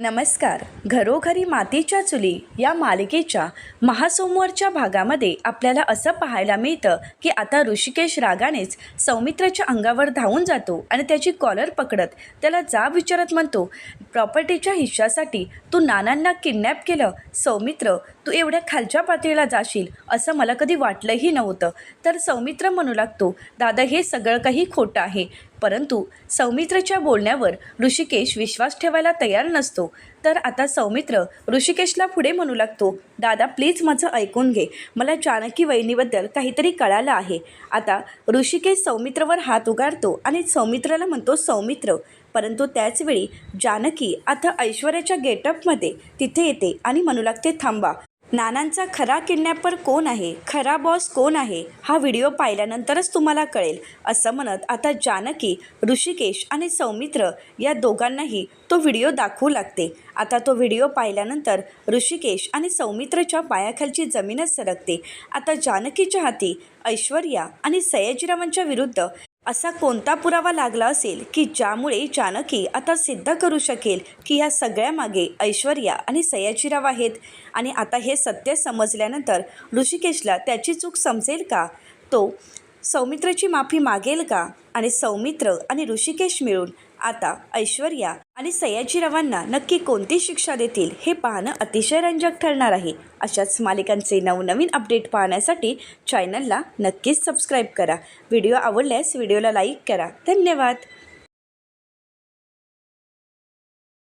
नमस्कार. घरोघरी मातीच्या चुली या मालिकेच्या महासोमवारच्या भागामध्ये आपल्याला असं पाहायला मिळतं की आता ऋषिकेश रागानेच सौमित्राच्या अंगावर धावून जातो आणि त्याची कॉलर पकडत त्याला जाब विचारत म्हणतो प्रॉपर्टीच्या हिश्श्यासाठी तू नानांना किडनॅप केलं. सौमित्र तू एवढ्या खालच्या पातळीला जाशील असं मला कधी वाटलंही नव्हतं. तर सौमित्र म्हणू लागतो दादा हे सगळं काही खोटं आहे. परंतु सौमित्रच्या बोलण्यावर ऋषिकेश विश्वास ठेवायला तयार नसतो. तर आता सौमित्र ऋषिकेशला पुढे म्हणू लागतो दादा प्लीज माझं ऐकून घे. मला जानकी वहिनीबद्दल काहीतरी कळालं आहे. आता ऋषिकेश सौमित्रवर हात उगारतो आणि सौमित्राला म्हणतो सौमित्र परंतु त्याचवेळी जानकी आता ऐश्वर्याच्या गेटअपमध्ये तिथे येते आणि म्हणू लागते थांबा नानांचा खरा किडनॅपर कोण आहे? खरा बॉस कोण आहे? हा व्हिडिओ पाहिल्यानंतरच तुम्हाला कळेल. असं म्हणत आता जानकी ऋषिकेश आणि सौमित्र या दोघांनाही तो व्हिडिओ दाखवू लागते. आता तो व्हिडिओ पाहिल्यानंतर ऋषिकेश आणि सौमित्रच्या पायाखालची जमीनच सरकते. आता जानकीच्या हाती ऐश्वर्या आणि सयाजीरावांच्या विरुद्ध असा कोणता पुरावा लागला असेल की ज्यामुळे जानकी आता सिद्ध करू शकेल की या सगळ्यामागे ऐश्वर्या आणि सयाजीराव आहेत? आणि आता हे सत्य समजल्यानंतर ऋषिकेशला त्याची चूक समजेल का? तो सौमित्रची माफी मागेल का? आणि सौमित्र आणि ऋषिकेश मिळून आता ऐश्वर्या आणि सयाजीरावांना नक्की कोणती शिक्षा देतील हे पाहणं अतिशय रंजक ठरणार आहे. अशाच मालिकांचे नवनवीन अपडेट पाहण्यासाठी चॅनलला नक्कीच सबस्क्राईब करा. व्हिडिओ आवडल्यास व्हिडिओला लाईक करा. धन्यवाद.